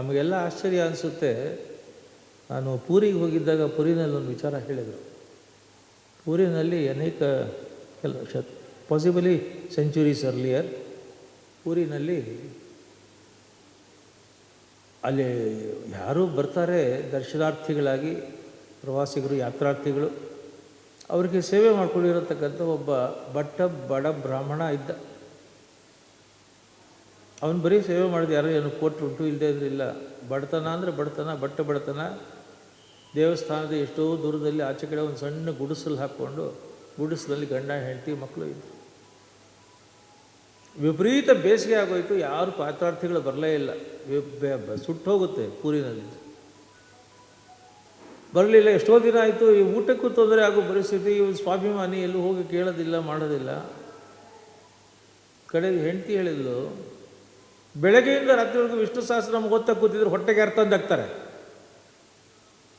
ನಮಗೆಲ್ಲ ಆಶ್ಚರ್ಯ ಅನಿಸುತ್ತೆ. ನಾನು ಪೂರಿಗೆ ಹೋಗಿದ್ದಾಗ ಪುರಿನಲ್ಲಿ ಒಂದು ವಿಚಾರ ಹೇಳಿದರು. ಪೂರಿನಲ್ಲಿ ಅನೇಕ ಕೆಲ ಶತ್ ಪಾಸಿಬಲಿ ಸೆಂಚುರೀಸ್ ಅರ್ಲಿಯರ್ ಪೂರಿನಲ್ಲಿ ಅಲ್ಲಿ ಯಾರು ಬರ್ತಾರೆ, ದರ್ಶನಾರ್ಥಿಗಳಾಗಿ, ಪ್ರವಾಸಿಗರು, ಯಾತ್ರಾರ್ಥಿಗಳು. ಅವರಿಗೆ ಸೇವೆ ಮಾಡಿಕೊಂಡಿರತಕ್ಕಂಥ ಒಬ್ಬ ಬಟ್ಟ ಬಡ ಬ್ರಾಹ್ಮಣ ಇದ್ದ. ಅವನು ಬರೀ ಸೇವೆ ಮಾಡಿದ ಯಾರೋ ಏನು ಕೊಟ್ಟು ಉಂಟು ಇಲ್ಲದೇ ಇದ್ರೆ ಇಲ್ಲ. ಬಡತನ ಅಂದರೆ ಬಡತನ, ಬಟ್ಟೆ ಬಡತನ. ದೇವಸ್ಥಾನದ ಎಷ್ಟೋ ದೂರದಲ್ಲಿ ಆಚೆ ಕಡೆ ಒಂದು ಸಣ್ಣ ಗುಡಿಸಲು ಹಾಕ್ಕೊಂಡು, ಗುಡಿಸಲಲ್ಲಿ ಗಂಡ, ಹೆಂಡತಿ ಮಕ್ಕಳು ಇದ್ದರು ವಿಪರೀತ ಬೇಸಿಗೆ ಆಗೋಯ್ತು, ಯಾರು ಪಾತ್ರಾರ್ಥಿಗಳು ಬರಲೇ ಇಲ್ಲ. ಸುಟ್ಟು ಹೋಗುತ್ತೆ ಪೂರಿನಲ್ಲಿ. ಬರಲಿಲ್ಲ, ಎಷ್ಟೋ ದಿನ ಆಯಿತು, ಈ ಊಟಕ್ಕೂ ತೊಂದರೆ ಆಗೋ ಪರಿಸ್ಥಿತಿ, ಇವ್ನು ಸ್ವಾಭಿಮಾನಿ ಎಲ್ಲೂ ಹೋಗಿ ಕೇಳೋದಿಲ್ಲ, ಮಾಡೋದಿಲ್ಲ. ಕಡೆಗೆ ಹೆಂಡತಿ ಹೇಳಿದ್ಲು ಬೆಳಗ್ಗೆಯಿಂದ ರಾತ್ರಿವರೆಗೂ ವಿಷ್ಣು ಸಹಸ್ರನಾಮ ಓದ್ತಾ ಕೂತಿದ್ರೆ, ಹೊಟ್ಟೆಗೆ ಹಾಕ್ತಾರೆ?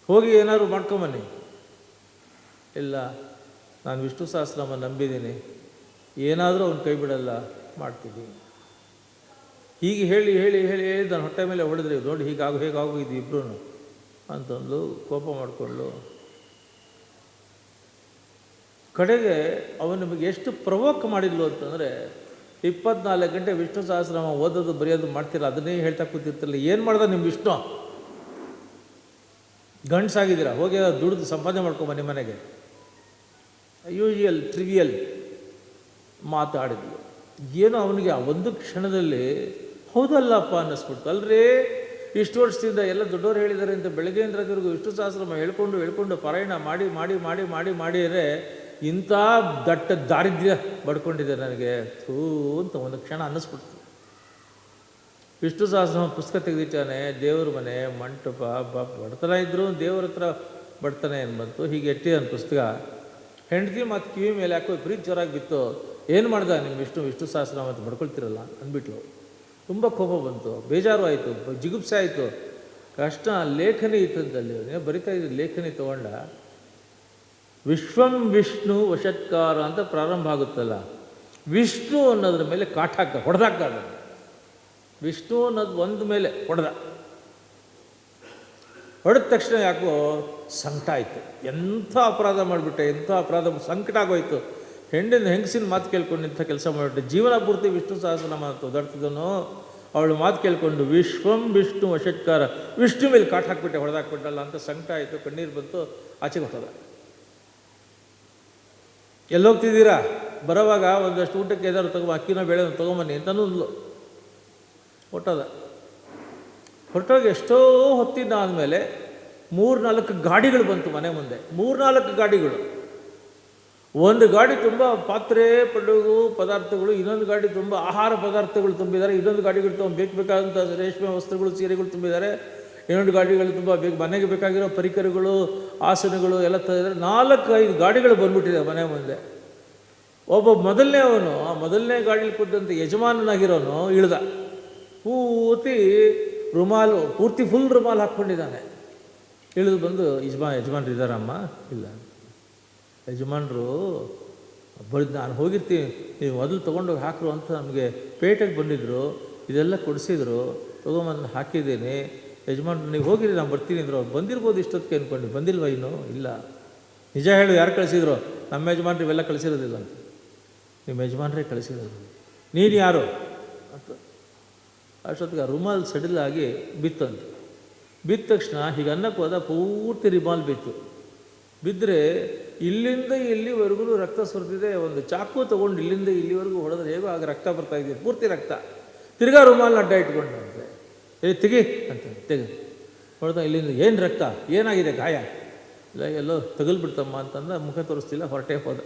ಹೋಗಿ ಏನಾದ್ರು ಮಾಡ್ಕೊಂಬನ್ನಿ. ಇಲ್ಲ, ನಾನು ವಿಷ್ಣು ಸಹಸ್ರನಾಮ ನಂಬಿದ್ದೀನಿ. ಏನಾದರೂ ಅವ್ನು ಕೈ ಬಿಡಲ್ಲ ಮಾಡ್ತೀನಿ ಹೀಗೆ ಹೇಳಿ ಹೇಳಿ ಹೇಳಿ ಹೇಳಿ ನಾನು ಹೊಟ್ಟೆ ಮೇಲೆ ಹೊಡೆದ್ರೆ, ನೋಡಿ ಹೀಗಾಗು ಹೇಗಾಗೋಗಿದ್ವಿ ಇಬ್ಬರೂ ಅಂತಂದು ಕೋಪ ಮಾಡಿಕೊಂಡು. ಕಡೆಗೆ ಅವನು ನಿಮಗೆ ಎಷ್ಟು ಪ್ರವೋಕ್ ಮಾಡಿದ್ಲು ಅಂತಂದರೆ ಇಪ್ಪತ್ನಾಲ್ಕು ಗಂಟೆ ವಿಷ್ಣು ಸಹಸ್ರನಾಮ ಓದೋದು, ಬರೆಯೋದು ಮಾಡ್ತೀರ? ಅದನ್ನೇ ಹೇಳ್ತಾ ಕೂತಿರ್ತಿರಲಿಲ್ಲ ಏನು ಮಾಡ್ದೆ ನಿಮ್ಮ ವಿಷ್ಣು? ಗಂಡ್ಸಾಗಿದ್ದೀರ? ಹೋಗಿ ದುಡ್ದು ಸಂಪಾದನೆ ಮಾಡ್ಕೊಂಬನ್ನಿ ಮನೆಗೆ. ಯೂಶುವಲ್ ಟ್ರಿವಿಯಲ್ ಮಾತಾಡಿದ್ಲು. ಏನೋ ಅವನಿಗೆ ಆ ಒಂದು ಕ್ಷಣದಲ್ಲಿ, ಹೌದಲ್ಲಪ್ಪ ಅನ್ನಿಸ್ಬಿಡ್ತು. ಅಲ್ರಿ, ಇಷ್ಟು ವರ್ಷದಿಂದ ಎಲ್ಲ ದೊಡ್ಡವರು ಹೇಳಿದ್ದಾರೆ ಅಂತ ಬೆಳಗ್ಗೆಯಿಂದ ರಾತ್ರಿವರೆಗೂ ವಿಷ್ಣು ಸಹಸ್ರನಾಮ ಹೇಳ್ಕೊಂಡು ಹೇಳ್ಕೊಂಡು ಪರಾಯಣ ಮಾಡಿ ಮಾಡಿ ಮಾಡಿ ಮಾಡಿ, ಮಾಡಿದರೆ ಇಂಥ ದಟ್ಟ ದಾರಿದ್ರ್ಯ ಬಡ್ಕೊಂಡಿದೆ ನನಗೆ. ಥೂ ಅಂತ ಒಂದು ಕ್ಷಣ ಅನ್ನಿಸ್ಬಿಡ್ತು. ವಿಷ್ಣು ಸಹಸ್ರ ಪುಸ್ತಕ ತೆಗೆದಿಟ್ಟಾನೆ, ದೇವ್ರ ಮನೆ, ಮಂಟಪ, ಬ ಬಡತನ ಇದ್ದರೂ ದೇವ್ರ ಹತ್ರ ಬಡತನ ಏನು ಬಂತು? ಹೀಗೆ ಎಟ್ಟಿದೆ ನನ್ನ ಪುಸ್ತಕ. ಹೆಂಡತಿ ಮತ್ತು ಕಿವಿ ಮೇಲೆ ಯಾಕೋ ಪ್ರೀತಿ ಜ್ವರಾಗಿ ಬಿತ್ತು. ಏನು ಮಾಡ್ದೆ ನಿಮ್ಮ ವಿಷ್ಣು? ವಿಷ್ಣು ಸಹಸ್ರನಾಮ ಅಂತ ಬಡ್ಕೊಳ್ತಿರಲ್ಲ ಅಂದ್ಬಿಟ್ಲು. ತುಂಬ ಕೋಪ ಬಂತು. ಬೇಜಾರು ಆಯಿತು. ಜಿಗುಪ್ಸೆ ಆಯಿತು. ಕಷ್ಟ ಲೇಖನಿ ಇತ್ತಂದಲ್ಲಿ ಏನೋ ಬರಿತಾ ಇದ್ದ ಲೇಖನಿ ತಗೊಂಡ ವಿಶ್ವಂ ವಿಷ್ಣು ವಶತ್ಕಾರ ಅಂತ ಪ್ರಾರಂಭ ಆಗುತ್ತಲ್ಲ. ವಿಷ್ಣು ಅನ್ನೋದ್ರ ಮೇಲೆ ಕಾಟ ಹಾಕ್ತ ಹೊಡೆದಾಕ್ತ ಅದನ್ನು. ವಿಷ್ಣು ಅನ್ನೋದು ಒಂದು ಮೇಲೆ ಹೊಡೆದ. ಹೊಡೆದ ತಕ್ಷಣ ಯಾಕೋ ಸಂಕಟ ಆಯಿತು. ಎಂಥ ಅಪರಾಧ ಮಾಡಿಬಿಟ್ಟೆ, ಎಂಥ ಅಪರಾಧ ಸಂಕಟ ಆಗೋಯ್ತು. ಹೆಂಡಿನ ಹೆಂಗಸಿನ ಮಾತು ಕೇಳ್ಕೊಂಡು ಇಂಥ ಕೆಲಸ ಮಾಡಿಬಿಟ್ಟೆ. ಜೀವನ ಪೂರ್ತಿ ವಿಷ್ಣು ಸಹಸ್ರನಾಮ ಓದಾಡ್ತಿದ್ದನು ಅವಳು ಮಾತು ಕೇಳ್ಕೊಂಡು ವಿಶ್ವಂ ವಿಷ್ಣು ವಶತ್ಕಾರ. ವಿಷ್ಣು ಮೇಲೆ ಕಾಟ ಹಾಕ್ಬಿಟ್ಟೆ, ಹೊಡೆದಾಕ್ಬಿಟ್ಟಲ್ಲ ಅಂತ ಸಂಕಟ ಆಯಿತು, ಕಣ್ಣೀರು ಬಂತು, ಆಚೆಗೆ ಹೊಟ್ಟದ ಎಲ್ಲೋಗ್ತಿದ್ದೀರಾ? ಬರೋವಾಗ ಒಂದಷ್ಟು ಊಟಕ್ಕೆ ಏನಾದ್ರು ತಗೋ ಅಕ್ಕಿನೋ ಬೇಳೆ ತೊಗೊಂಬನ್ನಿ ಅಂತನೂ ಅಂದ್ಲು ಹೊಟ್ಟದ. ಹೊರಟೋಗಿ ಎಷ್ಟೋ ಹೊತ್ತಿದ್ದ ಆದಮೇಲೆ ಮೂರ್ನಾಲ್ಕು ಗಾಡಿಗಳು ಬಂತು ಮನೆ ಮುಂದೆ. ಮೂರ್ನಾಲ್ಕು ಗಾಡಿಗಳು. ಒಂದು ಗಾಡಿ ತುಂಬ ಪಾತ್ರೆ, ಪಡುಗು, ಪದಾರ್ಥಗಳು, ಇನ್ನೊಂದು ಗಾಡಿ ತುಂಬ ಆಹಾರ ಪದಾರ್ಥಗಳು ತುಂಬಿದ್ದಾರೆ. ಇನ್ನೊಂದು ಗಾಡಿಗಳು ತುಂಬ ಬೇಕು ಬೇಕಾದಂಥ ರೇಷ್ಮೆ ವಸ್ತ್ರಗಳು, ಸೀರೆಗಳು ತುಂಬಿದ್ದಾರೆ. ಇನ್ನೊಂದು ಗಾಡಿಗಳು ತುಂಬ ಬೇಕು ಮನೆಗೆ ಬೇಕಾಗಿರೋ ಪರಿಕರಗಳು, ಆಸನಗಳು ಎಲ್ಲ ತಂದರೆ ನಾಲ್ಕು ಐದು ಗಾಡಿಗಳು ಬಂದುಬಿಟ್ಟಿದೆ ಮನೆ ಮುಂದೆ. ಒಬ್ಬ ಮೊದಲನೇ ಅವನು, ಆ ಮೊದಲನೇ ಗಾಡೀಲಿ ಕೊಟ್ಟಂಥ ಯಜಮಾನನಾಗಿರೋನು ಇಳ್ದ. ಪೂರ್ತಿ ರುಮಾಲು, ಪೂರ್ತಿ ಫುಲ್ ರುಮಾಲ್ ಹಾಕ್ಕೊಂಡಿದ್ದಾನೆ. ಇಳಿದು ಬಂದು, ಯಜಮಾ, ಯಜಮಾನ್ರು ಇದ್ದಾರಮ್ಮ? ಇಲ್ಲ. ಯಜಮಾನರು, ಬಳಿದು, ನಾನು ಹೋಗಿರ್ತೀನಿ. ನೀವು ಮೊದಲು ತೊಗೊಂಡೋಗಿ ಹಾಕ್ರು ಅಂತ ನಮಗೆ ಪೇಟೆಗೆ ಬಂದಿದ್ದರು ಇದೆಲ್ಲ ಕೊಡಿಸಿದ್ರು. ತೊಗೊಂಬಂದು ಹಾಕಿದ್ದೀನಿ. ಯಜಮಾನ್ರು, ನೀವು ಹೋಗಿರಿ, ನಾನು ಬರ್ತೀನಿ ಅಂದರು. ಅವ್ರು, ಬಂದಿರ್ಬೋದು ಇಷ್ಟೊತ್ತಿಗೆ ಅಂದ್ಕೊಂಡು ಬಂದಿಲ್ವಾ ಇನ್ನು? ಇಲ್ಲ. ನಿಜ ಹೇಳು, ಯಾರು ಕಳಿಸಿದ್ರು? ನಮ್ಮ ಯಜಮಾನ್ರು ಇವೆಲ್ಲ ಕಳಿಸಿರೋದಿಲ್ಲ ಅಂತ. ನಿಮ್ಮ ಯಜಮಾನ್ರೇ ಕಳಿಸಿರೋದು. ನೀನು ಯಾರು? ಅಂತ. ಅಷ್ಟೊತ್ತಿಗೆ ರುಮಾಲ್ ಸಡಿಲಾಗಿ ಬಿತ್ತಂತೆ ಬಿದ್ದ ತಕ್ಷಣ ಹೀಗೆ ಅನ್ನಕ್ಕೆ ಹೋದ ಪೂರ್ತಿ ರಿಮಾಲ್ ಬಿತ್ತು. ಬಿದ್ದರೆ ಇಲ್ಲಿಂದ ಇಲ್ಲಿವರೆಗೂ ರಕ್ತ ಸುರಿದಿದೆ, ಒಂದು ಚಾಕು ತೊಗೊಂಡು ಇಲ್ಲಿಂದ ಇಲ್ಲಿವರೆಗೂ ಹೊಡೆದ್ರೆ ಹೇಗೋ ಆಗ ರಕ್ತ ಬರ್ತಾ ಇದೆ ಪೂರ್ತಿ ರಕ್ತ. ತಿರ್ಗಾ ರುಮಾಲ್ನ ಅಡ್ಡ ಇಟ್ಕೊಂಡಂತೆ ಏ, ತೆಗಿ ಅಂತ. ತೆಗಿ. ಹೊಡೆದ ಇಲ್ಲಿಂದ ಏನು ರಕ್ತ? ಏನಾಗಿದೆ ಗಾಯ? ಇಲ್ಲ, ಎಲ್ಲೋ ತಗಲ್ಬಿಡ್ತಮ್ಮ ಅಂತಂದ ಮುಖ ತೋರಿಸ್ತಿಲ್ಲ, ಹೊರಟೆ ಹೋದ.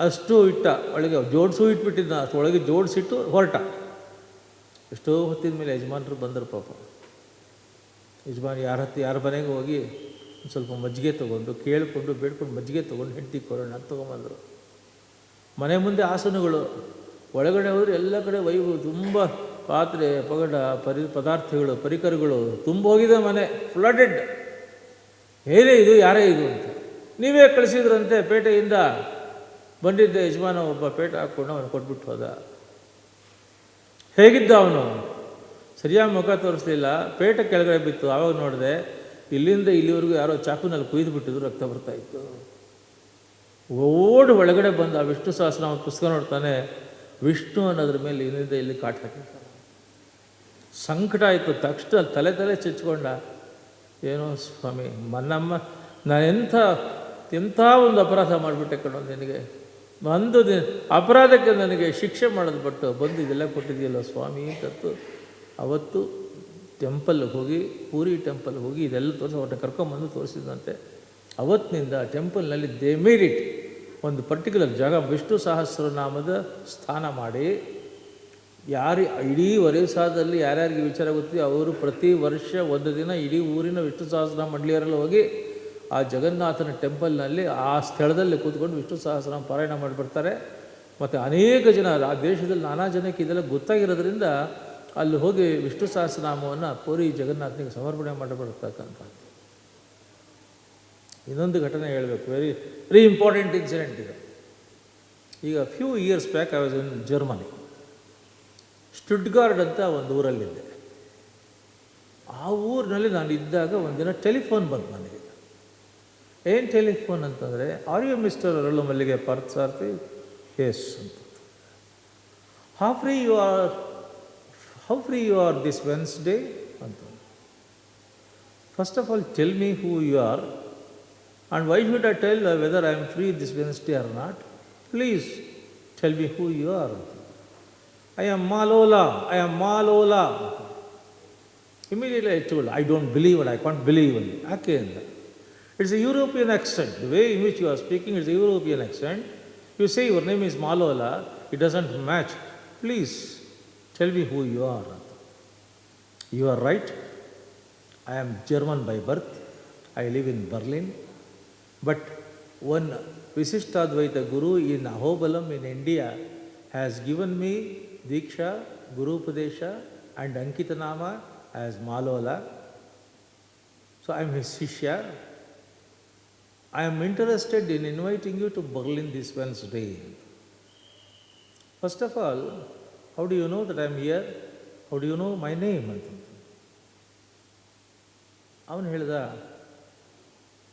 ಅಷ್ಟು ಇಟ್ಟ, ಒಳಗೆ ಜೋಡಿಸು ಇಟ್ಬಿಟ್ಟಿದ್ದ, ಅಷ್ಟು ಒಳಗೆ ಜೋಡಿಸಿಟ್ಟು ಹೊರಟ. ಎಷ್ಟೋ ಹೊತ್ತಿದ ಮೇಲೆ ಯಜಮಾನರು ಬಂದರು ಪಾಪ. ಯಜಮಾನ್ ಯಾರ ಹತ್ತಿ, ಯಾರ ಮನೆಗೆ ಹೋಗಿ ಸ್ವಲ್ಪ ಮಜ್ಜಿಗೆ ತೊಗೊಂಡು, ಕೇಳಿಕೊಂಡು, ಬೇಡ್ಕೊಂಡು ಮಜ್ಜಿಗೆ ತೊಗೊಂಡು ಹೆಂಡತಿ ಕೊರೋಣ ಅಂತ ತೊಗೊಂಬಂದರು. ಮನೆ ಮುಂದೆ ಆಸನಗಳು ಒಳಗಡೆ ಹೋದ್ರೆ ಎಲ್ಲ ಕಡೆ ವೈಭವ, ತುಂಬ ಪಾತ್ರೆ, ಪಗಡ, ಪರಿ, ಪದಾರ್ಥಗಳು, ಪರಿಕರಗಳು ತುಂಬೋಗಿದೆ ಮನೆ ಫ್ಲಡೆಡ್ ಏನೇ ಇದು, ಯಾರೇ ಇದು ಅಂತ. ನೀವೇ ಕಳಿಸಿದ್ರಂತೆ ಪೇಟೆಯಿಂದ. ಬಂದಿದ್ದ ಯಜಮಾನ ಒಬ್ಬ ಪೇಟೆ ಹಾಕ್ಕೊಂಡು ಅವನು ಕೊಟ್ಬಿಟ್ಟು ಹೋದ. ಹೇಗಿದ್ದ ಅವನು? ಸರಿಯಾಗಿ ಮುಖ ತೋರಿಸ್ಲಿಲ್ಲ. ಪೇಟೆ ಕೆಳಗಡೆ ಬಿತ್ತು. ಆವಾಗ ನೋಡಿದೆ, ಇಲ್ಲಿಂದ ಇಲ್ಲಿವರೆಗೂ ಯಾರೋ ಚಾಕುನಲ್ಲಿ ಕುಯ್ದು ಬಿಟ್ಟಿದ್ರು, ರಕ್ತ ಬರ್ತಾ ಇತ್ತು. ಓಡ್ ಒಳಗಡೆ ಬಂದ ಆ ವಿಷ್ಣು ಸಹಸ್ರನಾಮ ಪುಸ್ತಕ ನೋಡ್ತಾನೆ, ವಿಷ್ಣು ಅನ್ನೋದ್ರ ಮೇಲೆ ಇಲ್ಲಿಂದ ಇಲ್ಲಿ ಕಾಟ್ ಹಾಕಿರ್ತಾನೆ. ಸಂಕಟ ಆಯಿತು. ತಕ್ಷಣ ತಲೆ ತಲೆ ಚಚ್ಕೊಂಡ ಏನೋ ಸ್ವಾಮಿ, ಮನ್ನಮ್ಮ, ನಾನು ಎಂಥ ಎಂಥ ಒಂದು ಅಪರಾಧ ಮಾಡಿಬಿಟ್ಟೆ ಕಣೋ ನಿನಗೆ. ಒಂದು ದಿನ, ಅಪರಾಧಕ್ಕೆ ನನಗೆ ಶಿಕ್ಷೆ ಮಾಡೋದು ಬಟ್ಟು ಬಂದು ಇದೆಲ್ಲ ಕೊಟ್ಟಿದೆಯಲ್ಲ ಸ್ವಾಮಿ ಅಂತತ್ತು ಅವತ್ತು ಟೆಂಪಲ್ಗೆ ಹೋಗಿ, ಪೂರಿ ಟೆಂಪಲ್ಗೆ ಹೋಗಿ ಇದೆಲ್ಲ ತೋರಿಸಿ, ಅವ್ರನ್ನ ಕರ್ಕೊಂಬಂದು ತೋರಿಸಿದಂತೆ ಅವತ್ತಿನಿಂದ ಟೆಂಪಲ್ನಲ್ಲಿ ದೇ ಮೇರಿಟ್. ಒಂದು ಪರ್ಟಿಕ್ಯುಲರ್ ಜಾಗ ವಿಷ್ಣು ಸಹಸ್ರನಾಮದ ಸ್ಥಾನ ಮಾಡಿ. ಯಾರು ಇಡೀ ಒರಿಸ್ಸಾದಲ್ಲಿ ಯಾರ್ಯಾರಿಗೆ ವಿಚಾರ ಗೊತ್ತಿದೆ, ಅವರು ಪ್ರತಿ ವರ್ಷ ಒಂದು ದಿನ ಇಡೀ ಊರಿನ ವಿಷ್ಣು ಸಹಸ್ರನಾಮ ಮಂಡಳಿಯರಲ್ಲಿ ಹೋಗಿ ಆ ಜಗನ್ನಾಥನ ಟೆಂಪಲ್ನಲ್ಲಿ ಆ ಸ್ಥಳದಲ್ಲಿ ಕೂತ್ಕೊಂಡು ವಿಷ್ಣು ಸಹಸ್ರನಾಮ ಪಾರಾಯಣ ಮಾಡಿಬಿಡ್ತಾರೆ. ಮತ್ತು ಅನೇಕ ಜನ, ಆ ದೇಶದಲ್ಲಿ ನಾನಾ ಜನಕ್ಕೆ ಇದೆಲ್ಲ ಗೊತ್ತಾಗಿರೋದ್ರಿಂದ ಅಲ್ಲಿ ಹೋಗಿ ವಿಷ್ಣು ಸಹಸ್ರನಾಮವನ್ನು ಪೂರಿ ಜಗನ್ನಾಥನಿಗೆ ಸಮರ್ಪಣೆ ಮಾಡಿಬಿಡ್ತಕ್ಕಂಥ. ಇನ್ನೊಂದು ಘಟನೆ ಹೇಳಬೇಕು ವೆರಿ ವೆರಿ ಇಂಪಾರ್ಟೆಂಟ್ ಇನ್ಸಿಡೆಂಟ್ ಇದು. ಈಗ few years back I was in Germany Stuttgart ಅಂತ ಒಂದು ಊರಲ್ಲಿದ್ದೆ ಆ ಊರಿನಲ್ಲಿ ನಾನು ಇದ್ದಾಗ ಒಂದಿನ ಟೆಲಿಫೋನ್ ಬಂತು ನನಗೆ. ಏನು ಟೆಲಿಫೋನ್ ಅಂತಂದರೆ R you mister Aralu Mallige Parthasarathy yes ಅಂತ how free you are how free you are this Wednesday ಅಂತ first of all tell me who you are and why should I tell whether I am free this Wednesday or not please tell me who you are ಅಂತ I am Malola, I am Malola. Immediately I told, I don't believe it, I can't believe it. Akenda. It's a European accent. The way in which you are speaking is a European accent. You say your name is Malola, it doesn't match. Please tell me who you are. You are right. I am German by birth. I live in Berlin. But one Visishtadvaita Guru in Ahobalam in India has given me Diksha, Guru Upadesha, and Ankitanama as Malola. So I am his Shishya. I am interested in inviting you to Berlin this Wednesday. First of all, how do you know that I am here? How do you know my name? ಅಂತ ಅವನು ಹೇಳಿದ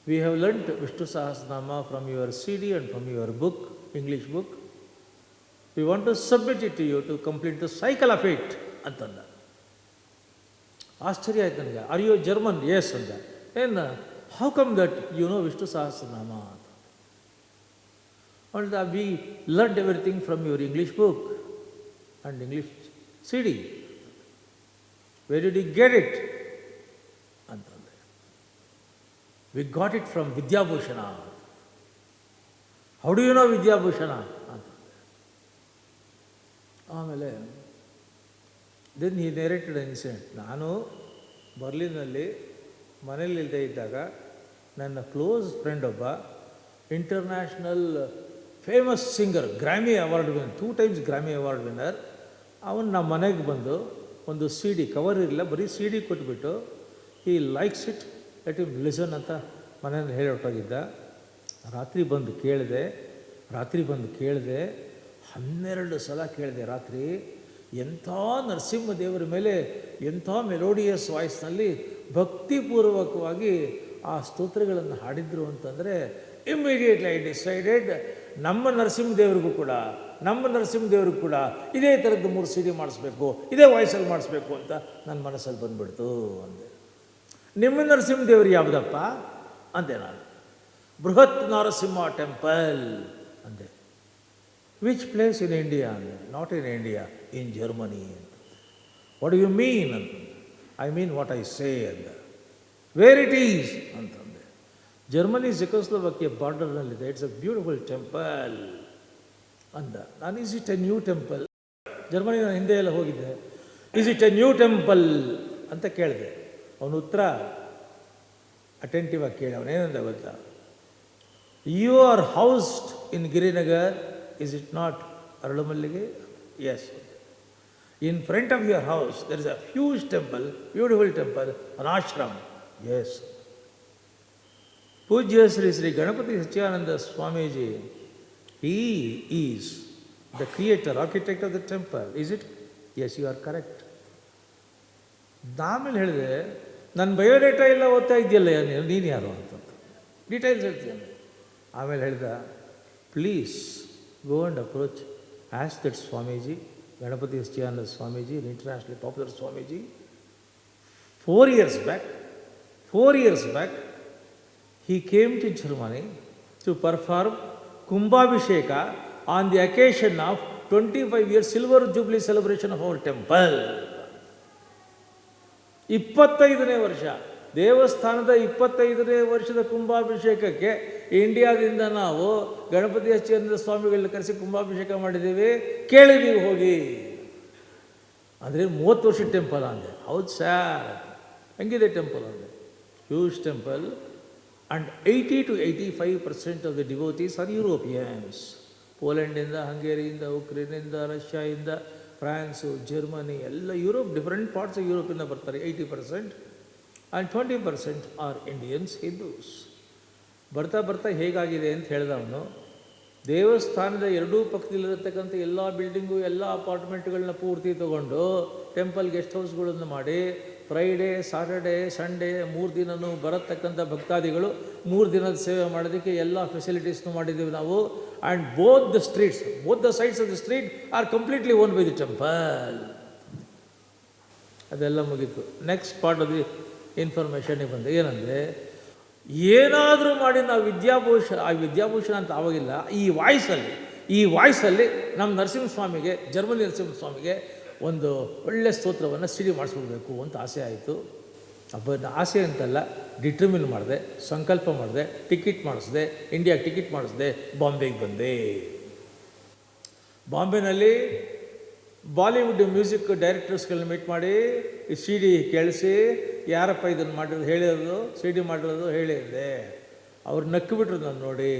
we have learnt Vishnu Sahasranama from your C D and from your book English book We want to submit it you to complete the cycle of it ಅಂತಂದ. ಆಶ್ಚರ್ಯ ಆಯ್ತು ನನಗೆ. Are you German yes ಅಂದ. ಏನು how come that you know Vishnu Sahasranama ಅಂತ and we learn everything from your English book and English C D where'd get it ಅಂತಂದೆ. We got it from Vidyabhushan how do you know Vidyabhushan ಅಂತ ಆಮೇಲೆ then ಈ ನೆರೆಟೆಡ್ incident ನಾನು ಬರ್ಲಿನಲ್ಲಿ ಮನೇಲಿಲ್ಲದೆ ಇದ್ದಾಗ ನನ್ನ close friend ಒಬ್ಬ international famous singer Grammy award win two times Grammy award winner ಅವನು ನಮ್ಮ ಮನೆಗೆ ಬಂದು ಒಂದು ಸಿ ಡಿ ಕವರ್ ಇರಲಿಲ್ಲ, ಬರೀ ಸಿ ಡಿ ಕೊಟ್ಬಿಟ್ಟು ಈ likes it let him listen ಅಂತ ಮನೆಯಲ್ಲಿ ಹೇಳಿ ಹೊರಟೋಗಿದ್ದ ರಾತ್ರಿ ಬಂದು ಕೇಳಿದೆ, ರಾತ್ರಿ ಬಂದು ಕೇಳಿದೆ ಹನ್ನೆರಡು ಸಲ ಕೇಳಿದೆ, ರಾತ್ರಿ ಎಂಥ ನರಸಿಂಹ ದೇವರ ಮೇಲೆ, ಎಂಥ ಮೆಲೋಡಿಯಸ್ ವಾಯ್ಸ್ನಲ್ಲಿ ಭಕ್ತಿಪೂರ್ವಕವಾಗಿ ಆ ಸ್ತೋತ್ರಗಳನ್ನು ಹಾಡಿದ್ರು ಅಂತಂದರೆ ಇಮ್ಮಿಡಿಯೇಟ್ಲಿ ಐ ಡಿಸೈಡೆಡ್ ನಮ್ಮ ನರಸಿಂಹದೇವರಿಗೂ ಕೂಡ, ನಮ್ಮ ನರಸಿಂಹದೇವ್ರಿಗೂ ಕೂಡ ಇದೇ ಥರದ್ದು ಮೂರು ಸಿಡಿ ಮಾಡಿಸ್ಬೇಕು, ಇದೇ ವಾಯ್ಸಲ್ಲಿ ಮಾಡಿಸ್ಬೇಕು ಅಂತ ನನ್ನ ಮನಸ್ಸಲ್ಲಿ ಬಂದ್ಬಿಡ್ತು ಅಂದೆ. ನಿಮ್ಮ ನರಸಿಂಹದೇವರು ಯಾವುದಪ್ಪ? ಅಂದೆ ನಾನು. ಬೃಹತ್ ನರಸಿಂಹ ಟೆಂಪಲ್, ಅಂದೆ. ವಿಚ್ ಪ್ಲೇಸ್ ಇನ್ ಇಂಡಿಯಾ ಅಂದರೆ not in India in Germany ಅಂತ ವಾಟ್ ಯು ಮೀನ್ ಅಂತ I mean what I say ಅಂದ ವೇರ್ ಇಟ್ ಈಸ್ ಅಂತಂದೆ. ಜರ್ಮನಿ ಜೆಕೋಸ್ಲೋವಾಕಿಯ ಬಾರ್ಡರ್ನಲ್ಲಿದೆ ಇಟ್ಸ್ ಅ ಬ್ಯೂಟಿಫುಲ್ ಟೆಂಪಲ್ ಅಂದ. ನಾನು is it a new temple Germany ನಾನು ಹಿಂದೆ ಎಲ್ಲ ಹೋಗಿದ್ದೆ. Is it a new temple ಅಂತ ಕೇಳಿದೆ. ಅವನ ಉತ್ತರ ಅಟೆಂಟಿವ್ ಆಗಿ ಕೇಳಿ. ಅವನೇನಂದ ಗೊತ್ತಾ? You are housed in Girinagar is it not Aralumallige yes in front of your house there is a huge temple beautiful temple an ashram yes ಪೂಜ್ಯ ಶ್ರೀ ಶ್ರೀ ಗಣಪತಿ ಸತ್ಯಾನಂದ ಸ್ವಾಮೀಜಿ ಈ is the creator architect of the temple is it yes you are correct ಆಮೇಲೆ ಹೇಳಿದೆ ನನ್ನ biodata ಎಲ್ಲ ಓದ್ತಾ ಇದೆಯಲ್ಲ ನೀನು ಯಾರು? ಅಂತ. ಡೀಟೇಲ್ಸ್ ಹೇಳ್ತೀನಿ. ಆಮೇಲೆ ಹೇಳಿದ please go and approach as that Swamiji Ganapati ಎಸ್ಟಿಯಾನಂದ Swamiji internationally popular Swamiji four years back four years back he came to Germany to perform Kumbhabhisheka on the occasion of 25 years silver jubilee celebration of our temple. ಇಪ್ಪತ್ತೈದನೇ ವರ್ಷ ದೇವಸ್ಥಾನದ ಇಪ್ಪತ್ತೈದನೇ ವರ್ಷದ ಕುಂಭಾಭಿಷೇಕಕ್ಕೆ ಇಂಡಿಯಾದಿಂದ ನಾವು ಗಣಪತಿ ಅಚ್ಚೇಂದ್ರ ಸ್ವಾಮಿಗಳನ್ನ ಕರೆಸಿ ಕುಂಭಾಭಿಷೇಕ ಮಾಡಿದ್ದೀವಿ, ಕೇಳಿ ನೀವು ಹೋಗಿ. ಅಂದರೆ ಮೂವತ್ತು ವರ್ಷದ ಟೆಂಪಲ್ ಅಂದೆ. ಹೌದು ಸರ್. ಹಂಗಿದೆ ಟೆಂಪಲ್ ಅಂದೆ? Huge temple. And eighty to eighty five percent of the devotees are Europeans. ಪೋಲೆಂಡಿಂದ, ಹಂಗೇರಿಯಿಂದ, ಉಕ್ರೇನಿಂದ, ರಷ್ಯಾಯಿಂದ, ಫ್ರಾನ್ಸು, ಜರ್ಮನಿ, ಎಲ್ಲ ಯುರೋಪ್, ಡಿಫ್ರೆಂಟ್ ಪಾರ್ಟ್ಸ್ ಆಫ್ ಯುರೋಪಿಂದ ಬರ್ತಾರೆ. Eighty percent. And twenty percent are Indians, Hindus. ಬರ್ತಾ ಬರ್ತಾ ಹೇಗಾಗಿದೆ ಅಂತ ಹೇಳ್ದ ಅವನು ದೇವಸ್ಥಾನದ ಎರಡೂ ಪಕ್ಕದಲ್ಲಿರತಕ್ಕಂಥ ಎಲ್ಲ ಬಿಲ್ಡಿಂಗು ಎಲ್ಲ ಅಪಾರ್ಟ್ಮೆಂಟ್ಗಳನ್ನ ಪೂರ್ತಿ ತಗೊಂಡು ಟೆಂಪಲ್ ಗೆಸ್ಟ್ ಹೌಸ್ಗಳನ್ನು ಮಾಡಿ ಫ್ರೈಡೇ ಸಾಟರ್ಡೇ ಸಂಡೇ ಮೂರು ದಿನವೂ ಬರತಕ್ಕಂಥ ಭಕ್ತಾದಿಗಳು ಮೂರು ದಿನದ ಸೇವೆ ಮಾಡೋದಕ್ಕೆ ಎಲ್ಲ ಫೆಸಿಲಿಟೀಸ್ನು ಮಾಡಿದ್ದೀವಿ ನಾವು. And both the streets both the sides of the street are completely own by the temple ಅದೆಲ್ಲ ಮುಗೀತು. ನೆಕ್ಸ್ಟ್ ಪಾರ್ಟ್ ಆಫ್ ದಿ ಇನ್ಫಾರ್ಮೇಷನಿಗೆ ಬಂದೆ. ಏನಂದರೆ ಏನಾದರೂ ಮಾಡಿ ನಾವು ವಿದ್ಯಾಭೂಷಣ ಆ ವಿದ್ಯಾಭೂಷಣ ಅಂತ ಆವಾಗಿಲ್ಲ, ಈ ವಾಯ್ಸಲ್ಲಿ ಈ ವಾಯ್ಸಲ್ಲಿ ನಮ್ಮ ನರಸಿಂಹಸ್ವಾಮಿಗೆ, ಜರ್ಮನಿ ನರಸಿಂಹಸ್ವಾಮಿಗೆ ಒಂದು ಒಳ್ಳೆಯ ಸ್ತೋತ್ರವನ್ನು ಸಿಡಿ ಮಾಡಿಸ್ಬಿಡ್ಬೇಕು ಅಂತ ಆಸೆ ಆಯಿತು. ಅಬ್ಬ ಆಸೆ ಅಂತಲ್ಲ ಡಿಟರ್ಮಿನ್ ಮಾಡಿದೆ, ಸಂಕಲ್ಪ ಮಾಡಿದೆ ಟಿಕೆಟ್ ಮಾಡಿಸಿದೆ ಇಂಡಿಯಾಗೆ ಟಿಕೆಟ್ ಮಾಡಿಸಿದೆ ಬಾಂಬೆಗೆ ಬಂದೆ. ಬಾಂಬೆನಲ್ಲಿ ಬಾಲಿವುಡ್ ಮ್ಯೂಸಿಕ್ ಡೈರೆಕ್ಟರ್ಸ್ಗಳನ್ನ ಮೀಟ್ ಮಾಡಿ ಸಿ ಡಿ ಕೇಳಿಸಿ, ಯಾರಪ್ಪ ಇದನ್ನು ಮಾಡಿರೋದು, ಹೇಳಿರೋದು ಸಿ ಡಿ ಮಾಡಿರೋದು ಹೇಳಿದೆ ಅವ್ರು ನಕ್ಕಿಬಿಟ್ರು ನಾನು ನೋಡಿ.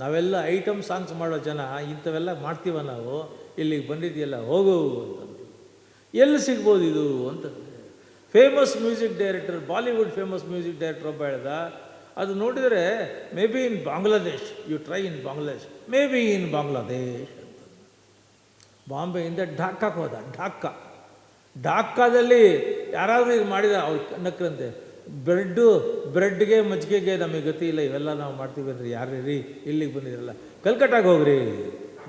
ನಾವೆಲ್ಲ ಐಟಮ್ ಸಾಂಗ್ಸ್ ಮಾಡೋ ಜನ, ಇಂಥವೆಲ್ಲ ಮಾಡ್ತೀವ ನಾವು, ಇಲ್ಲಿಗೆ ಬಂದಿದೆಯಲ್ಲ, ಹೋಗು ಅಂತ ಎಲ್ಲಿ ಸಿಗ್ಬೋದು ಇದು ಅಂತ famous music director, Bollywood famous music director ಒಬ್ಬ ಹೇಳ್ದ, ಅದು ನೋಡಿದರೆ, maybe in Bangladesh, you try in Bangladesh, maybe in Bangladesh. ಬಾಂಬೆಯಿಂದ ಢಾಕಾಕ್ಕೆ ಹೋದ, ಢಾಕಾ. ಢಾಕಾದಲ್ಲಿ ಯಾರಾದರೂ ಇದು ಮಾಡಿದ ಅವ್ರು ನಕ್ರಂತೆ ಬ್ರೆಡ್ಡು, ಬ್ರೆಡ್ಗೆ ಮಜ್ಜಿಗೆಗೆ ನಮಗೆ ಗತಿ ಇಲ್ಲ, ಇವೆಲ್ಲ ನಾವು ಮಾಡ್ತೀವಿ ಅಂದರೆ ಯಾರು ರೀ, ಇಲ್ಲಿಗೆ ಬಂದಿರಲ್ಲ ಕಲ್ಕಟ್ಟಾಗೆ ಹೋಗ್ರಿ.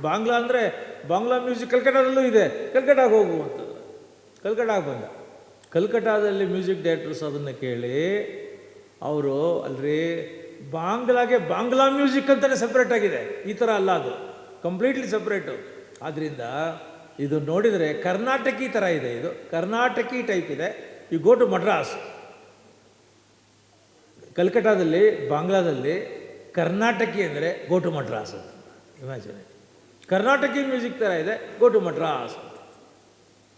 ಬಾಂಗ್ಲಾ ಅಂದರೆ ಬಾಂಗ್ಲಾ ಮ್ಯೂಸಿಕ್ ಕಲ್ಕಟ್ಟಾದಲ್ಲೂ ಇದೆ. ಕಲ್ಕಟ್ಟಾಗೆ ಹೋಗು ಅಂತ. ಕಲ್ಕಟ್ಟಾಗೆ ಬಂದ. ಕಲ್ಕಟ್ಟಾದಲ್ಲಿ ಮ್ಯೂಸಿಕ್ ಡೈರೆಕ್ಟರ್ಸ್ ಅದನ್ನು ಕೇಳಿ, ಅವರು ಅಲ್ರಿ, ಬಾಂಗ್ಲಾಗೆ ಬಾಂಗ್ಲಾ ಮ್ಯೂಸಿಕ್ ಅಂತಲೇ ಸಪ್ರೇಟ್ ಆಗಿದೆ. ಈ ಥರ ಅಲ್ಲ ಅದು. ಕಂಪ್ಲೀಟ್ಲಿ ಸಪ್ರೇಟು ಆದ್ದರಿಂದ ಇದು ನೋಡಿದರೆ ಕರ್ನಾಟಕಿ ಥರ ಇದೆ ಇದು. ಕರ್ನಾಟಕಿ ಟೈಪ್ ಇದೆ. ಯು ಗೋ ಟು ಮಡ್ರಾಸ್ ಕಲ್ಕಟ್ಟಾದಲ್ಲಿ ಬಾಂಗ್ಲಾದಲ್ಲಿ ಕರ್ನಾಟಕಿ ಅಂದರೆ ಗೋ ಟು ಮಡ್ರಾಸ್ ಅಂತ. ಇಮ್ಯಾಜಿನ್ ಕರ್ನಾಟಕಿ ಮ್ಯೂಸಿಕ್ ಥರ ಇದೆ ಗೋ ಟು ಮಡ್ರಾಸ್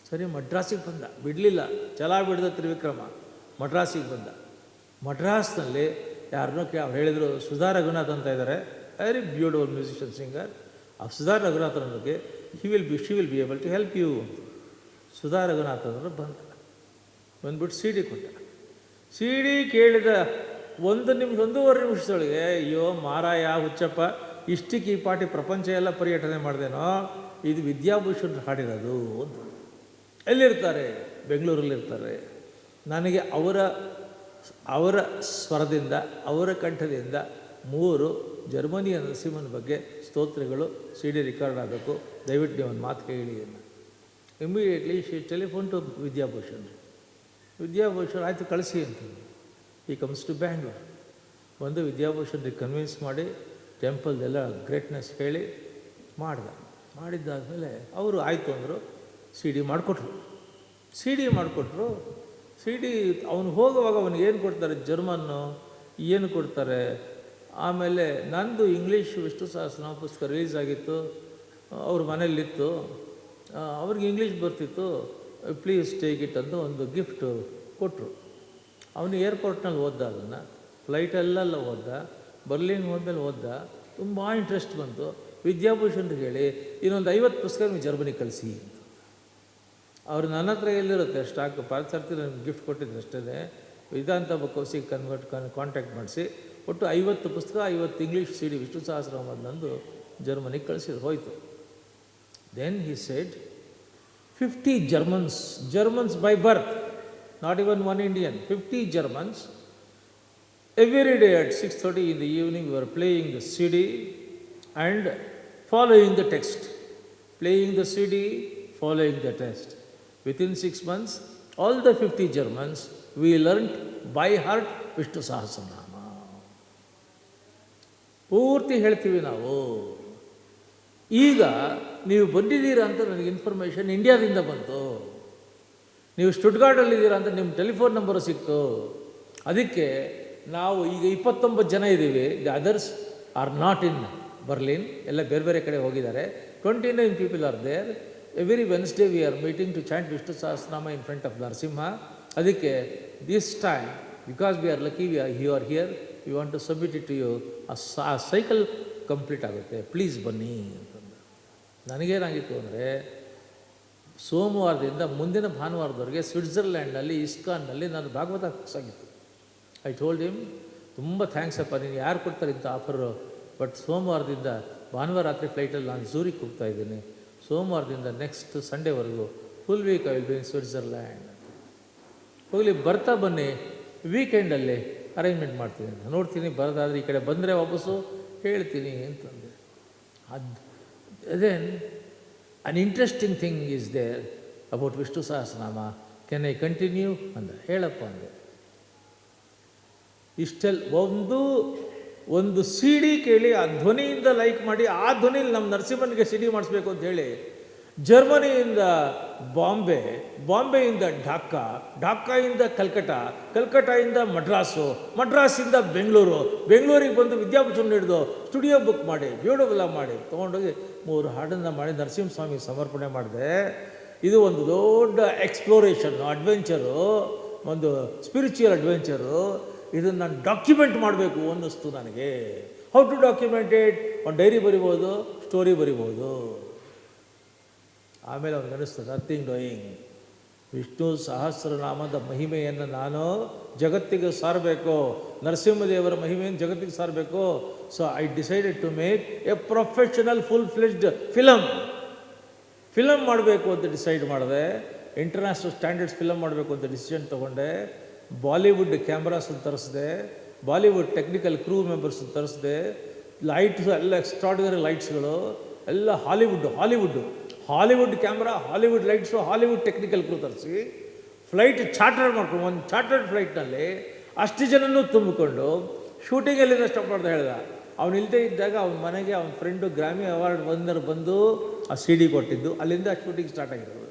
ಸರಿ, ಮಡ್ರಾಸಿಗೆ ಬಂದ. ಬಿಡಲಿಲ್ಲ. ಛಲ ಬಿಡದ ತ್ರಿವಿಕ್ರಮ. ಮಡ್ರಾಸಿಗೆ ಬಂದ. ಮಡ್ರಾಸ್ನಲ್ಲಿ ಯಾರನ್ನೋ ಅವ್ರು ಹೇಳಿದರು, ಸುಧಾ ರಘುನಾಥ್ ಅಂತ ಇದ್ದಾರೆ ವೆರಿ ಬ್ಯೂಟಿಫುಲ್ ಮ್ಯೂಸಿಷಿಯನ್ ಸಿಂಗರ್ ಆ ಸುಧಾ ರಘುನಾಥನ್ ಬಗ್ಗೆ he will be she will be able to help you Sudha Raghunath ಅಂದ್ರೆ ಬಂದ. ಬಂದ್ಬಿಟ್ಟು ಸಿ ಡಿ ಕೊಟ್ಟ. ಸಿ ಡಿ ಕೇಳಿದ ಒಂದು ನಿಮಿಷ, ಒಂದೂವರೆ ನಿಮಿಷದೊಳಗೆ, ಅಯ್ಯೋ, ಮಾರಾಯ, ಹುಚ್ಚಪ್ಪ, ಇಷ್ಟಕ್ಕೆ ಈ ಪಾಟಿ ಪ್ರಪಂಚ ಎಲ್ಲ ಪರ್ಯಟನೆ ಮಾಡ್ದೇನೋ? ಇದು ವಿದ್ಯಾಭೂಷಣ್ ಹಾಡಿರೋದು, ಅಂತ. ಎಲ್ಲಿರ್ತಾರೆ? ಬೆಂಗಳೂರಲ್ಲಿರ್ತಾರೆ. ನನಗೆ ಅವರ ಅವರ ಸ್ವರದಿಂದ, ಅವರ ಕಂಠದಿಂದ ಮೂರು ಜರ್ಮನಿಯ ನರಸಿಂಹನ ಬಗ್ಗೆ ಸ್ತೋತ್ರಗಳು ಸಿ ಡಿ ರೆಕಾರ್ಡ್ ಆಗಬೇಕು. ದಯವಿಟ್ಟು ಒಂದು ಮಾತು ಕೇಳಿ ಅಂತ. Immediately she telephone to Vidyabhushan. Vidyabhushan, ಆಯಿತು ಕಳಿಸಿ ಅಂತ ಈ ಕಮ್ಸ್ ಟು ಬ್ಯಾಂಗ್ಳೂರ್ ಬಂದು ವಿದ್ಯಾಭೂಷಣ್ ಕನ್ವಿನ್ಸ್ ಮಾಡಿ ಟೆಂಪಲ್ದೆಲ್ಲ ಗ್ರೇಟ್ನೆಸ್ ಹೇಳಿ ಮಾಡ್ದ. ಮಾಡಿದ್ದಾದಮೇಲೆ ಅವರು ಆಯಿತು ಅಂದರು ಸಿ ಡಿ ಮಾಡಿಕೊಟ್ರು. ಸಿ ಡಿ ಮಾಡಿಕೊಟ್ರು. ಸಿ ಡಿ ಅವನು ಹೋಗುವಾಗ ಅವನಿಗೆ ಏನು ಕೊಡ್ತಾರೆ? ಜರ್ಮನ್ನು ಏನು ಕೊಡ್ತಾರೆ? ಆಮೇಲೆ ನಂದು ಇಂಗ್ಲೀಷ್ ವಿಷ್ಣು ಸಹಸ್ರನಾಮ ಪುಸ್ತಕ ರಿಲೀಸ್ ಆಗಿತ್ತು. ಅವ್ರ ಮನೇಲಿತ್ತು ಅವ್ರಿಗೆ ಇಂಗ್ಲೀಷ್ ಬರ್ತಿತ್ತು. ಪ್ಲೀಸ್ ಟೇಕ್ ಇಟ್ ಅಂತ ಒಂದು ಗಿಫ್ಟ್ ಕೊಟ್ಟರು ಅವನು ಏರ್ಪೋರ್ಟ್ನಲ್ಲಿ ಓದ್ದ ಅದನ್ನು. ಫ್ಲೈಟಲ್ಲೆಲ್ಲ ಓದ್ದ ಬರ್ಲಿನ್ ಹೋದ್ಮೇಲೆ ಓದ್ದ ತುಂಬ ಇಂಟ್ರೆಸ್ಟ್ ಬಂತು. ವಿದ್ಯಾಭೂಷಣ್ ಹೇಳಿ ಇನ್ನೊಂದು ಐವತ್ತು ಪುಸ್ತಕ ನೀವು ಜರ್ಮನಿಗೆ ಕಳಿಸಿ ಅವ್ರು ನನ್ನ ಹತ್ರ ಎಲ್ಲಿರುತ್ತೆ? ಸ್ಟಾಕ್ ಪಾರ್ಸರ್ತಿ ನನಗೆ ಗಿಫ್ಟ್ ಕೊಟ್ಟಿದ್ದು ಅಷ್ಟೇ. ವೇದಾಂತ ಬುಕ್ಕೌಸಿಗೆ ಕನ್ವರ್ಟ್ ಕನ್ ಕಾಂಟ್ಯಾಕ್ಟ್ ಮಾಡಿಸಿ. ಒಟ್ಟು ಐವತ್ತು ಪುಸ್ತಕ ಐವತ್ತು ಇಂಗ್ಲೀಷ್ ಸಿ ಡಿ ವಿಷ್ಣು ಸಹಸ್ರನಾಮದ ನಂದು ಜರ್ಮನಿಗೆ ಕಳಿಸಿದ್ರು ಹೋಯಿತು then he said fifty Germans Germans by birth not even one Indian, 50 Germans. Every day at 6.30 in the evening, we were playing the CD and following the text. Playing the CD, following the text. Within six months, all the 50 Germans, we learnt by heart Vishnu Sahasranama. ಪೂರ್ತಿ ಹೇಳ್ತೀವಿ ನಾವು. ಈಗ ನೀವು ಬಂದಿದ್ದೀರಾ ಅಂತ ನನಗೆ information ಇಂಡಿಯಾದಿಂದ ಬಂತು. ನೀವು ಸ್ಟುಡ್ಗಾರ್ಡಲ್ಲಿದ್ದೀರಾ ಅಂತ ನಿಮ್ಮ ಟೆಲಿಫೋನ್ ನಂಬರು ಸಿಕ್ತು. ಅದಕ್ಕೆ ನಾವು ಈಗ ಇಪ್ಪತ್ತೊಂಬತ್ತು ಜನ ಇದ್ದೀವಿ. The others are not in Berlin ಎಲ್ಲ ಬೇರೆ ಬೇರೆ ಕಡೆ ಹೋಗಿದ್ದಾರೆ. Twenty nine people are there every Wednesday we are meeting to chant Vishnu Sahasranama in front of Narasimha ಅದಕ್ಕೆ this time because we are lucky we are you are here you want to submit it to you ಆ cycle complete ಆಗುತ್ತೆ. Please ಬನ್ನಿ ಅಂತಂದು. ನನಗೇನಾಗಿತ್ತು ಅಂದರೆ, ಸೋಮವಾರದಿಂದ ಮುಂದಿನ ಭಾನುವಾರದವರೆಗೆ ಸ್ವಿಟ್ಜರ್ಲ್ಯಾಂಡ್ನಲ್ಲಿ, ಇಸ್ಕಾನ್ನಲ್ಲಿ ನಾನು ಭಾಗವತ ಸಾಗಿತ್ತು. ಐ ಟೋಲ್ಡ್ ಹಿಮ್ ತುಂಬ ಥ್ಯಾಂಕ್ಸ್ ಅಪ್ಪ, ನೀನು ಯಾರು ಕೊಡ್ತಾರೆ ಇಂಥ ಆಫರು ಬಟ್ ಸೋಮವಾರದಿಂದ ಭಾನುವಾರ ರಾತ್ರಿ ಫ್ಲೈಟಲ್ಲಿ ನಾನು ಝೂರಿಗೆ ಹೋಗ್ತಾ ಇದ್ದೀನಿ. ಸೋಮವಾರದಿಂದ next ಸಂಡೇವರೆಗೂ full week I will be in Switzerland ಹೋಗಲಿ, ಬರ್ತಾ ಬನ್ನಿ ವೀಕೆಂಡಲ್ಲಿ ಅರೇಂಜ್ಮೆಂಟ್ ಮಾಡ್ತೀನಿ ಅಂತ. ನೋಡ್ತೀನಿ, ಬರೋದಾದ್ರೆ ಈ ಕಡೆ ಬಂದರೆ ವಾಪಸ್ಸು ಹೇಳ್ತೀನಿ ಅಂತಂದೆ. ಅದು then an interesting thing is there about Vishnu Sahasranama can I continue ಅಂದ. ಹೇಳಪ್ಪ ಅಂದೆ. ಇಷ್ಟೆಲ್ಲ ಒಂದು ಒಂದು ಸಿಡಿ ಕೇಳಿ ಆ ಧ್ವನಿಯಿಂದ ಲೈಕ್ ಮಾಡಿ ಆ ಧ್ವನಿಲಿ ನಮ್ಮ ನರಸಿಂಹನಿಗೆ ಸಿ ಡಿ ಮಾಡಿಸ್ಬೇಕು ಅಂತ ಹೇಳಿ ಜರ್ಮನಿಯಿಂದ ಬಾಂಬೆ, ಬಾಂಬೆಯಿಂದ ಢಾಕಾ, ಢಾಕಾಯಿಂದ ಕಲ್ಕಟಾ ಕಲ್ಕಟಾಯಿಂದ ಮಡ್ರಾಸು, ಮಡ್ರಾಸಿಂದ ಬೆಂಗಳೂರು. ಬೆಂಗಳೂರಿಗೆ ಬಂದು ವಿದ್ಯಾಭೂಷಣ ಹಿಡಿದು ಸ್ಟುಡಿಯೋ ಬುಕ್ ಮಾಡಿ ಬ್ಯೂಟಿಫುಲ್ಲ ಮಾಡಿ, ತೊಗೊಂಡೋಗಿ ಮೂರು ಹಾಡನ್ನು ಮಾಡಿ ನರಸಿಂಹಸ್ವಾಮಿ ಸಮರ್ಪಣೆ ಮಾಡಿದೆ. ಇದು ಒಂದು ದೊಡ್ಡ ಎಕ್ಸ್ಪ್ಲೋರೇಷನ್ ಅಡ್ವೆಂಚರು ಒಂದು ಸ್ಪಿರಿಚುವಲ್ ಅಡ್ವೆಂಚರು ಇದನ್ನು ನಾನು ಡಾಕ್ಯುಮೆಂಟ್ ಮಾಡಬೇಕು ಅನ್ನಿಸ್ತು ನನಗೆ. ಹೌ ಟು ಡಾಕ್ಯುಮೆಂಟೆಡ್ ಒಂದು ಡೈರಿ ಬರಿಬೋದು ಸ್ಟೋರಿ ಬರಿಬೋದು. ಆಮೇಲೆ ಅವ್ನಿಗೆ ಅನಿಸ್ತದೆ ನಥಿಂಗ್ ಡೋಯಿಂಗ್ ವಿಷ್ಣು ಸಹಸ್ರನಾಮದ ಮಹಿಮೆಯನ್ನು ನಾನು ಜಗತ್ತಿಗೆ ಸಾರಬೇಕು. ನರಸಿಂಹದೇವರ ಮಹಿಮೆಯನ್ನು ಜಗತ್ತಿಗೆ ಸಾರಬೇಕು. So I decided to make a professional full fledged film film ಮಾಡಬೇಕು ಅಂತ ಡಿಸೈಡ್ ಮಾಡಿದೆ. ಇಂಟರ್ನ್ಯಾಷನಲ್ ಸ್ಟ್ಯಾಂಡರ್ಡ್ಸ್ ಫಿಲಮ್ ಮಾಡಬೇಕು ಅಂತ ಡಿಸಿಷನ್ ತೊಗೊಂಡೆ. ಬಾಲಿವುಡ್ ಕ್ಯಾಮ್ರಾಸ್ ತರಿಸಿದೆ. ಬಾಲಿವುಡ್ ಟೆಕ್ನಿಕಲ್ ಕ್ರೂ ಮೆಂಬರ್ಸ್ ತರಿಸಿದೆ. ಲೈಟ್ಸ್ ಎಲ್ಲ ಎಕ್ಸ್ಟ್ರಾಡಿನರಿ ಲೈಟ್ಸ್ಗಳು ಎಲ್ಲ Hollywood Hollywood Hollywood camera Hollywood lights Hollywood technical crew ತರಿಸಿ ಫ್ಲೈಟ್ ಚಾರ್ಟರ್ ಮಾಡ್ಕೊಂಡು, ಒಂದು ಚಾರ್ಟರ್ಡ್ ಫ್ಲೈಟ್ನಲ್ಲಿ ಅಷ್ಟು ಜನನೂ ತುಂಬಿಕೊಂಡು ಶೂಟಿಂಗಲ್ಲಿ ಸ್ಟಾಪ್ ಮಾಡ್ದೆ ಹೇಳ್ದ. ಅವನು ಇಲ್ಲದೆ ಇದ್ದಾಗ ಅವನ ಮನೆಗೆ ಅವನ ಫ್ರೆಂಡು ಗ್ರಾಮಿ ಅವಾರ್ಡ್ ಬಂದರು ಬಂದು ಆ ಸಿ ಡಿ ಕೊಟ್ಟಿದ್ದು. ಅಲ್ಲಿಂದ ಶೂಟಿಂಗ್ ಸ್ಟಾರ್ಟ್ ಆಗಿರೋದು.